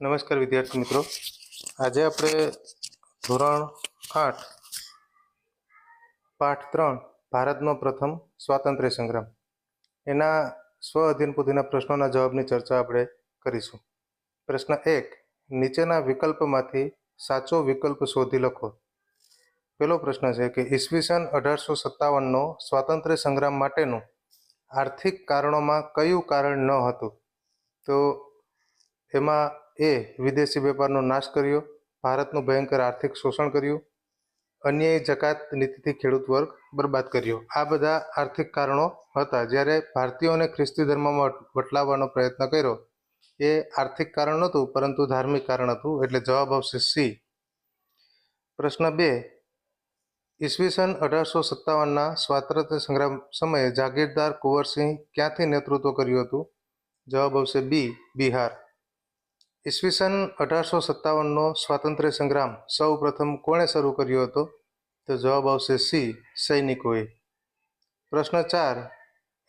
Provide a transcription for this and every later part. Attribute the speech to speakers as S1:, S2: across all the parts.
S1: નમસ્કાર વિદ્યાર્થી મિત્રો. આજે આપણે ધોરણ આઠ, પાઠ ત્રણ, ભારતનો પ્રથમ સ્વાતંત્ર્ય સંગ્રામ. એના સ્વ અધ્યયન પોથીના પ્રશ્નોના જવાબની ચર્ચા આપણે કરીશું. પ્રશ્ન એક, નીચેના વિકલ્પમાંથી સાચો વિકલ્પ શોધી લખો. પહેલો પ્રશ્ન છે કે ઈસવીસન અઢારસો સત્તાવનનો સ્વાતંત્ર્ય સંગ્રામ માટેનું આર્થિક કારણોમાં કયું કારણ ન હતું? તો એમાં એ વિદેશી વેપારનો નાશ કર્યો, ભારતનું ભયંકર આર્થિક શોષણ કર્યું અન્યાય જકાત નીતિથી ખેડૂત વર્ગ બરબાદ કર્યો. આ બધા આર્થિક કારણો હતા. જ્યારે ભારતીયોને ખ્રિસ્તી ધર્મમાં વટલાવવાનો પ્રયત્ન કર્યો, એ આર્થિક કારણ નહોતું, પરંતુ ધાર્મિક કારણ હતું. એટલે જવાબ આવશે સી. પ્રશ્ન બે. ઈસવીસન અઢારસો સત્તાવનના સ્વાતંત્ર્ય સંગ્રામ સમયે જાગીરદાર કુંવરસિંહ ક્યાંથી નેતૃત્વ કર્યું હતું? જવાબ આવશે બી. બિહાર. ઈસવીસન અઢારસો સત્તાવનનો સ્વાતંત્ર્ય સંગ્રામ સૌ પ્રથમ કોણે શરૂ કર્યો હતો? તો જવાબ આવશે સી, સૈનિકોએ. પ્રશ્ન ચાર,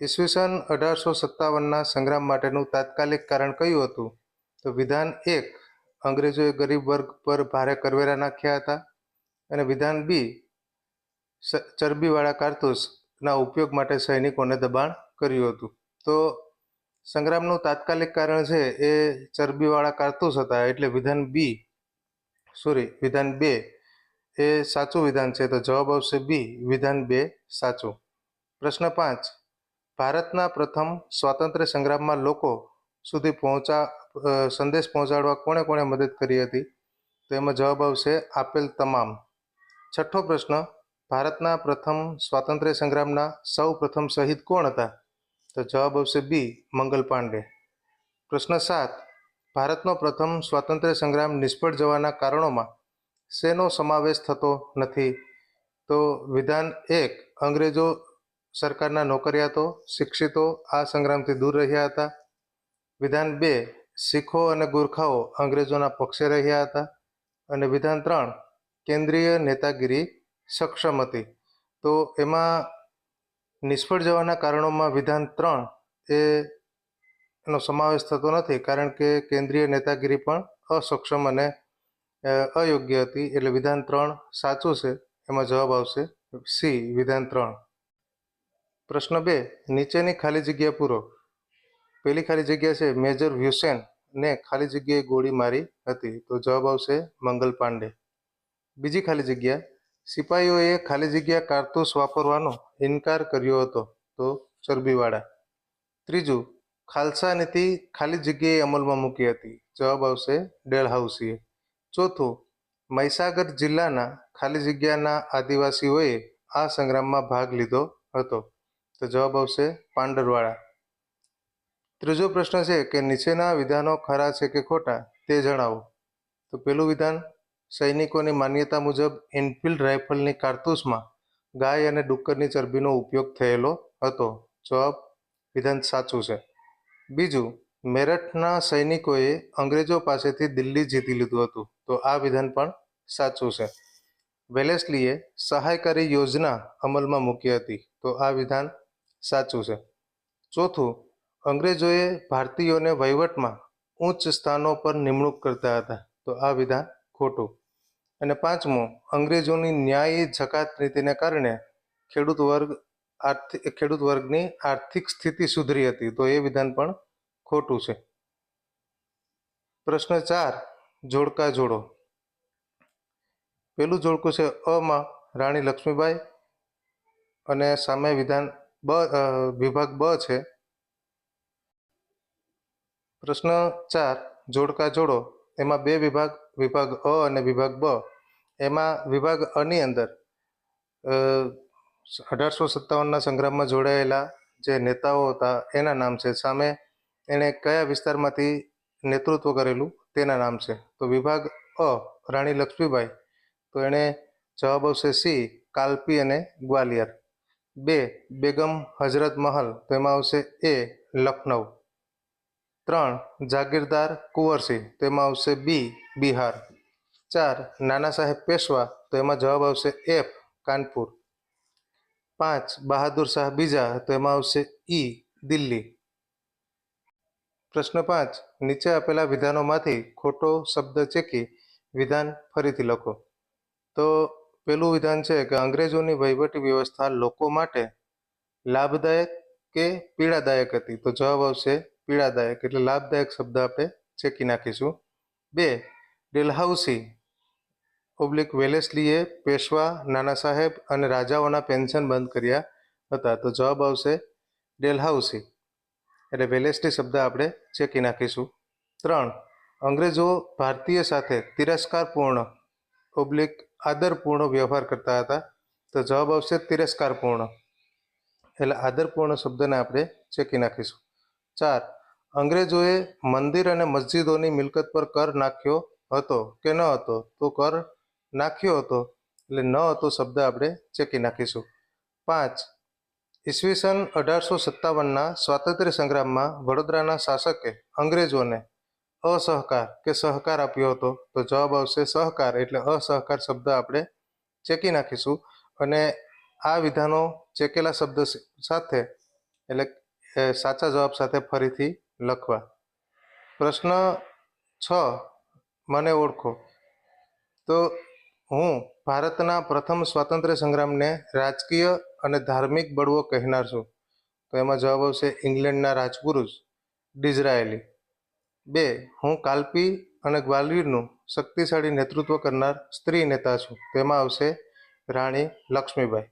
S1: ઈસવીસન અઢારસો સત્તાવનના સંગ્રામ માટેનું તાત્કાલિક કારણ કયું હતું? તો વિધાન એક, અંગ્રેજોએ ગરીબ વર્ગ પર ભારે કરવેરા નાખ્યા હતા. અને વિધાન બી ચરબીવાળા કારતૂસના ઉપયોગ માટે સૈનિકોને દબાણ કર્યું હતું. તો સંગ્રામનું તાત્કાલિક કારણ છે એ ચરબીવાળા કારતૂસ હતા, એટલે વિધાન બી સોરી વિધાન બે એ સાચું વિધાન છે, તો જવાબ આવશે બી, વિધાન બે સાચું. પ્રશ્ન પાંચ, ભારતના પ્રથમ સ્વાતંત્ર્ય સંગ્રામમાં લોકો સુધી પહોંચા સંદેશ પહોંચાડવા કોણે કોણે મદદ કરી હતી? તો એમાં જવાબ આવશે આપેલ તમામ. છઠ્ઠો પ્રશ્ન, ભારતના પ્રથમ સ્વાતંત્ર્ય સંગ્રામના સૌ પ્રથમ શહીદ કોણ હતા? તો જવાબ આવશે બી, મંગલ પાંડે. પ્રશ્ન સાત, ભારતનો પ્રથમ સ્વાતંત્ર્ય સંગ્રામ નિષ્ફળ જવાના કારણોમાં શેનો સમાવેશ થતો નથી? તો વિધાન એક, અંગ્રેજો સરકારના નોકરિયાતો, શિક્ષિતો આ સંગ્રામથી દૂર રહ્યા હતા. વિધાન બે, શીખો અને ગુરખાઓ અંગ્રેજોના પક્ષે રહ્યા હતા. અને વિધાન ત્રણ, કેન્દ્રીય નેતાગીરી સક્ષમ હતી. તો એમાં નિષ્ફળ જવાના કારણોમાં વિધાન ત્રણ એનો સમાવેશ થતો નથી, કારણ કે કેન્દ્રીય નેતાગીરી પણ અસક્ષમ અને અયોગ્ય હતી. એટલે વિધાન ત્રણ સાચું છે, એમાં જવાબ આવશે સી, વિધાન ત્રણ. પ્રશ્ન બે, નીચેની ખાલી જગ્યા પૂરો. પહેલી ખાલી જગ્યા છે મેજર વ્યુસેન ને ખાલી જગ્યાએ ગોળી મારી હતી. તો જવાબ આવશે મંગલ પાંડે. બીજી ખાલી જગ્યા સિપાહીઓએ ખાલી જગ્યા કારતૂસ વાપરવાનો ઇનકાર કર્યો હતો તો ચરબીવાળા. ત્રીજું, ખાલસા નીતિ ખાલી જગ્યાએ અમલમાં મૂકી હતી. જવાબ આવશે ડેલહાઉસીએ. ચોથું, મહીસાગર જિલ્લાના ખાલી જગ્યાના આદિવાસીઓએ આ સંગ્રામમાં ભાગ લીધો હતો. તો જવાબ આવશે પાંડરવાળા. ત્રીજો પ્રશ્ન છે કે નીચેના વિધાનો ખરા છે કે ખોટા તે જણાવો. તો પેલું વિધાન, સૈનિકોની માન્યતા મુજબ એનફિલ્ડ રાઇફલની કારતૂસમાં ગાય અને ડુક્કરની ચરબીનો ઉપયોગ થયેલો હતો. જવાબ વિધાન સાચું છે. બીજું, મેરઠના સૈનિકોએ અંગ્રેજો પાસેથી દિલ્હી જીતી લીધું હતું. તો આ વિધાન પણ સાચું છે. વેલેસ્લીએ સહાયકારી યોજના અમલમાં મૂકી હતી. તો આ વિધાન સાચું છે. ચોથું, અંગ્રેજોએ ભારતીયોને વહીવટમાં ઉચ્ચ સ્થાનો પર નિમણૂક કરતા હતા. તો આ વિધાન ખોટું. અને પાંચમું, અંગ્રેજોની ન્યાયી જકાત નીતિને કારણે ખેડૂત વર્ગ આર્થિક ખેડૂત વર્ગની આર્થિક સ્થિતિ સુધરી હતી. તો એ વિધાન પણ ખોટું છે. પ્રશ્ન ચાર, જોડકા જોડો. પેલું જોડકું છે અમાં રાણી લક્ષ્મીબાઈ અને સામે વિધાન બ વિભાગ બ છે. પ્રશ્ન ચાર, જોડકા જોડો. એમાં બે વિભાગ વિભાગ અ અને વિભાગ બ. એમાં વિભાગ અની અંદર અઢારસો સત્તાવનના સંગ્રામમાં જોડાયેલા જે નેતાઓ હતા, એના નામ છે. સામે એણે કયા વિસ્તારમાંથી નેતૃત્વ કરેલું તેના નામ છે. તો વિભાગ અ, રાણી લક્ષ્મીબાઈ. તો એણે જવાબ આવશે સી, કાલપી અને ગ્વાલિયર. બે, બેગમ હજરત મહલ. તો એમાં આવશે એ, લખનઉ. ત્રણ, જાગીરદાર કુંવરસિંહ. તેમાં આવશે બી બિહાર. ચાર, નાના સાહેબ પેશવા, તો એમાં જવાબ આવશે એફ, કાનપુર. પાંચ, બહાદુર શાહ બીજા, તો એમાં આવશે ઈ, દિલ્હી. પ્રશ્ન પાંચ, નીચે આપેલા વિધાનોમાંથી ખોટો શબ્દ ચેકી વિધાન ફરીથી લખો. તો પેલું વિધાન છે કે અંગ્રેજોની વહીવટી વ્યવસ્થા લોકો માટે લાભદાયક કે પીડાદાયક હતી? તો જવાબ આવશે પીડાદાયક, એટલે લાભદાયક શબ્દ આપણે ચેકી નાખીશું. બે ડેલહાઉસી ઓબ્લિક વેલેસલીએ પેશવા નાના સાહેબ અને રાજાઓના પેન્શન બંધ કર્યા હતા. તો જવાબ આવશે ડેલહાઉસી એટલે વેલેસલી શબ્દ આપણે ચેકી નાખીશું. ત્રણ, અંગ્રેજો ભારતીય સાથે તિરસ્કારપૂર્ણ ઓબ્લિક આદરપૂર્ણ વ્યવહાર કરતા હતા. તો જવાબ આવશે તિરસ્કારપૂર્ણ. એટલે આદરપૂર્ણ શબ્દને આપણે ચેકી નાખીશું. ચાર, અંગ્રેજોએ મંદિર અને મસ્જિદોની મિલકત પર કર નાખ્યો હતો કે ન હતો, તો કર નાખ્યો હતો. એટલે ન હતો શબ્દ આપણે ચેકી નાખીશું. પાંચ, ઈસવીસન અઢારસો સત્તાવનના સ્વાતંત્ર્ય સંગ્રામમાં વડોદરાના શાસકે અંગ્રેજોને અસહકાર કે સહકાર આપ્યો હતો. તો જવાબ આવશે સહકાર, એટલે અસહકાર શબ્દ આપણે ચેકી નાખીશું. અને આ વિધાનો ચેકેલા શબ્દ સાથે, એટલે સાચા જવાબ સાથે ફરીથી લખવા. પ્રશ્ન છ મને ઓળખો. તો હું ભારતના પ્રથમ સ્વાતંત્ર્ય સંગ્રામને રાજકીય અને ધાર્મિક બળવો કહેનાર છું. તો એમાં જવાબ આવશે ઇંગ્લેન્ડના રાજપુરુષ ડિઝરાયેલી. બે, હું કાલ્પી અને ગ્વાલિયરનું શક્તિશાળી નેતૃત્વ કરનાર સ્ત્રી નેતા છું. તેમાં આવશે રાણી લક્ષ્મીબાઈ.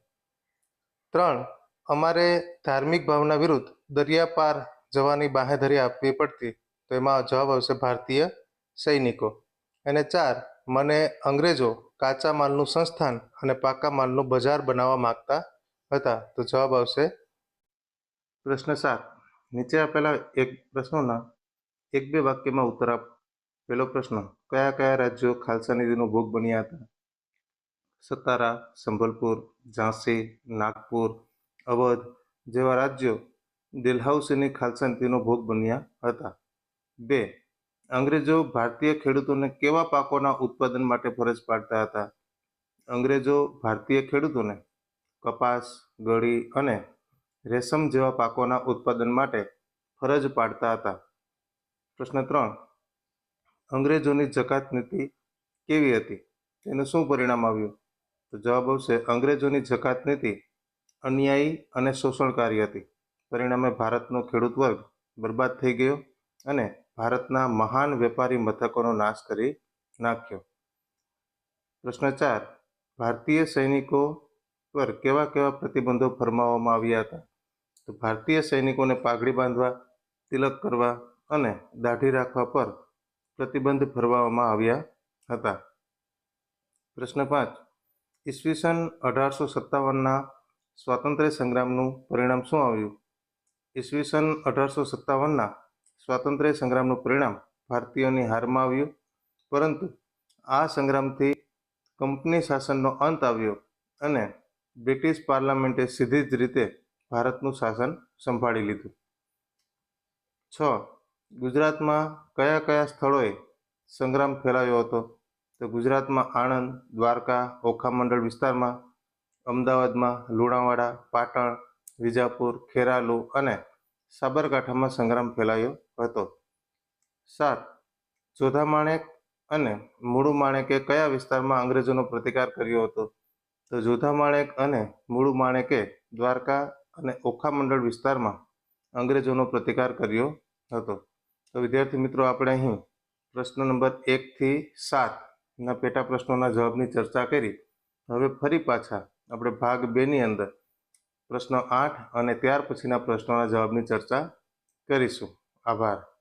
S1: ત્રણ, અમારે ધાર્મિક ભાવના વિરુદ્ધ દરિયા પાર જવાની બાહેધરી આપવી પડતી. તો એમાં જવાબ આવશે ભારતીય સૈનિકો. અને ચાર, મને અંગ્રેજો કાચા માલનું સંસ્થાન અને પાકા માલનું બજાર બનાવવા માગતા હતા. તો જવાબ આવશે પ્રશ્ન સાત. નીચે આપેલા એક પ્રશ્નોના એક બે વાક્યમાં ઉત્તર આપ. પહેલો પ્રશ્ન, કયા કયા રાજ્યો ખાલસા નિધિનો ભોગ બન્યા હતા? સતારા સંભલપુર ઝાંસી, નાગપુર, અવધ જેવા રાજ્યો ડેલહાઉસીની ખાલસા નીતિનો ભોગ બન્યા હતા. બે અંગ્રેજો ભારતીય ખેડૂતોને કેવા પાકોના ઉત્પાદન માટે ફરજ પાડતા હતા? અંગ્રેજો ભારતીય ખેડૂતોને કપાસ, ગળી અને રેશમ જેવા પાકોના ઉત્પાદન માટે ફરજ પાડતા હતા? પ્રશ્ન ત્રણ. અંગ્રેજોની જકાત નીતિ કેવી હતી? તેનું શું પરિણામ આવ્યું? તો જવાબ આવશે, અંગ્રેજોની જકાત નીતિ અન્યાયી અને શોષણકારી હતી. પરિણામે ભારતનો ખેડૂત વર્ગ બરબાદ થઈ ગયો અને ભારતના મહાન વેપારી મથકોનો નાશ કરી નાખ્યો. પ્રશ્ન ચાર. ભારતીય સૈનિકો પર કેવા કેવા પ્રતિબંધો ફરમાવવામાં આવ્યા હતા? તો ભારતીય સૈનિકોને પાઘડી બાંધવા, તિલક કરવા અને દાઢી રાખવા પર પ્રતિબંધ ફરમાવવામાં આવ્યા હતા. પ્રશ્ન પાંચ. ઈસવીસન અઢારસો સત્તાવનના સ્વાતંત્ર્ય સંગ્રામનું પરિણામ શું આવ્યું? ઈસવીસન અઢારસો સત્તાવનના સ્વાતંત્ર્ય સંગ્રામનું પરિણામ ભારતીયોની હારમાં આવ્યું. પરંતુ આ સંગ્રામથી કંપની શાસનનો અંત આવ્યો અને બ્રિટિશ પાર્લામેન્ટે સીધી જ રીતે ભારતનું શાસન સંભાળી લીધું. છ. ગુજરાતમાં કયા કયા સ્થળોએ સંગ્રામ ફેલાયો હતો? તો ગુજરાતમાં આણંદ, દ્વારકા ઓખા મંડળ વિસ્તારમાં, અમદાવાદમાં લુણાવાડા, પાટણ, વિજાપુર, ખેરાલુ અને સાબરકાંઠામાં સંગ્રામ ફેલાયો હતો. સાત જોધા માણેક અને મૂળુ માણેકે કયા વિસ્તારમાં અંગ્રેજોનો પ્રતિકાર કર્યો હતો? તો જોધા માણેક અને મૂળુ માણેકે દ્વારકા અને ઓખા મંડળ વિસ્તારમાં અંગ્રેજોનો પ્રતિકાર કર્યો હતો. તો વિદ્યાર્થી મિત્રો, આપણે અહીં પ્રશ્ન નંબર એકથી સાતના પેટા પ્રશ્નોના જવાબની ચર્ચા કરી. હવે ફરી પાછા આપણે ભાગ બેની અંદર પ્રશ્ન આઠ અને ત્યાર પછીના પ્રશ્નોના જવાબની ચર્ચા કરીશું. આભાર.